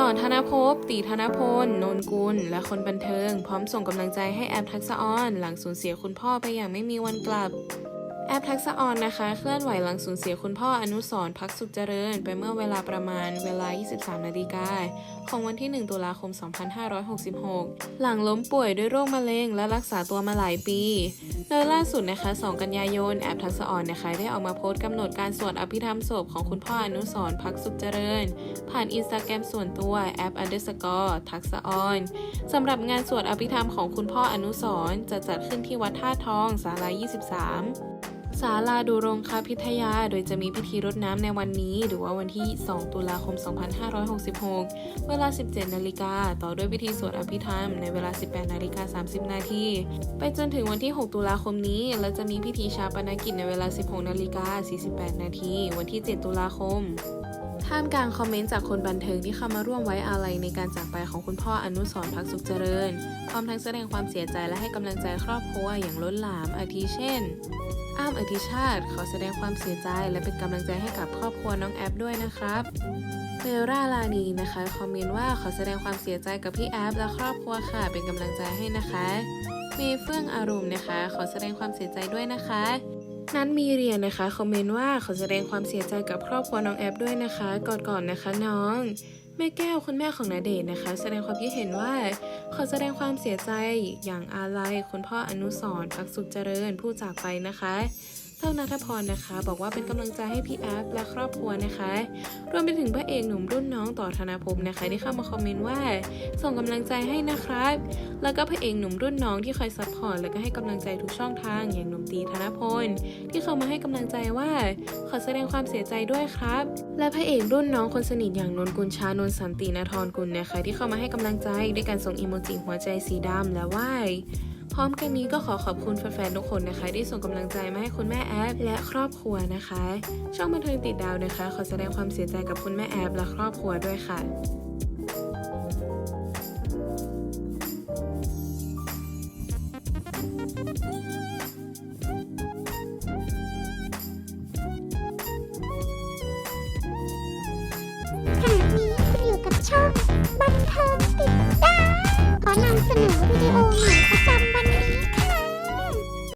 ต่อธนภพตีธนพล นนกุล และคนบันเทิง พร้อมส่งกำลังใจให้แอปทักษะออน หลังสูญเสียคุณพ่อไปอย่างไม่มีวันกลับ แอปทักษะออนนะคะ เคลื่อนไหวหลังสูญเสียคุณพ่ออนุสรพักสุขเจริญ ไปเมื่อเวลาประมาณเวลา 23 นาฬิกาของวันที่ 1 ตุลาคม 2566 หลังล้มป่วยด้วยโรคมะเร็งและรักษาตัวมาหลายปีโดยล่าสุดนะคะ 2 กันยายน แอปทักษะออนนะคะ ได้ออกมาโพสต์กำหนดการสวดอภิธรรมศพของคุณพ่ออนุสรพักสุขเจริญ ผ่านอินสตาแกรมส่วนตัวแอป underscore ทักษะออนสำหรับงานสวดอภิธรรมของคุณพ่ออนุสรณ์จะจัดขึ้นที่วัดท่าทองสารา23 ศาลาดูรงคาพิทยา โดยจะมีพิธีรดน้ำในวันนี้ หรือว่าวันที่ 2 ตุลาคม 2566 เวลา 17 นาฬิกา ต่อด้วยพิธีสวดอภิธรรมในเวลา 18 นาฬิกา 30 นาทีไปจนถึงวันที่ 6 ตุลาคมนี้ และจะมีพิธีชาปนกิจในเวลา 16 นาฬิกา 48 นาที วันที่ 7 ตุลาคมท่ามกลางคอมเมนต์จากคนบันเทิงที่เข้ามาร่วมไว้อาลัยในการจากไปของคุณพ่ออนุสรพักสุขเจริญ พร้อมทั้งแสดงความเสียใจและให้กำลังใจครอบครัวอย่างล้นหลามอาทิเช่น อ้ามอธิชาติขอแสดงความเสียใจและเป็นกำลังใจให้กับครอบครัวน้องแอปด้วยนะครับเบลล่าลานีนะคะ คอมเมนต์ว่าขอแสดงความเสียใจกับพี่แอปและครอบครัวค่ะ เป็นกำลังใจให้นะคะเมย์เฟื่องอารมณ์นะคะ ขอแสดงความเสียใจด้วยนะคะ นั้นมีเรียนนะคะคอมเมนต์ว่าขอแสดงความเสียใจกับครอบครัวน้องแอปด้วยนะคะก่อนก่อนนะคะน้องแม่แก้วคุณแม่ของนาเดชนะคะ แสดงความคิดเห็นว่า ขอแสดงความเสียใจอย่างอาลัยคุณพ่ออนุสรณ์พักสุขเจริญผู้จากไปนะคะ เท่านัทพรนะคะ บอกว่าเป็นกำลังใจให้พี่แอฟและครอบครัวนะคะ รวมไปถึงพระเอกหนุ่มรุ่นน้องต่อธนาภพนะคะที่เข้ามาคอมเมนต์ว่า ส่งกำลังใจให้นะครับ แล้วก็พระเอกหนุ่มรุ่นน้องที่คอยซัพพอร์ตแล้วก็ให้กำลังใจทุกช่องทางอย่างหนุ่มตีธนพลที่เข้ามาให้กำลังใจว่า ขอแสดงความเสียใจด้วยครับ และพระเอกรุ่นน้องคนสนิทอย่างนนกุลชานนสันตินทรกุลนะคะ ที่เข้ามาให้กำลังใจด้วยการส่งอีโมจิหัวใจสีดำและไหว้ พร้อมกันนี้ก็ขอขอบคุณแฟนๆทุกคนนะคะ ที่ส่งกำลังใจมาให้คุณแม่แอฟและครอบครัวนะคะ ช่องบันเทิงติดดาวนะคะ ขอแสดงความเสียใจกับคุณแม่แอฟและครอบครัวด้วยค่ะขณะนี้อยู่กับช่องบันเทิงติดดาวขอนำเสนอ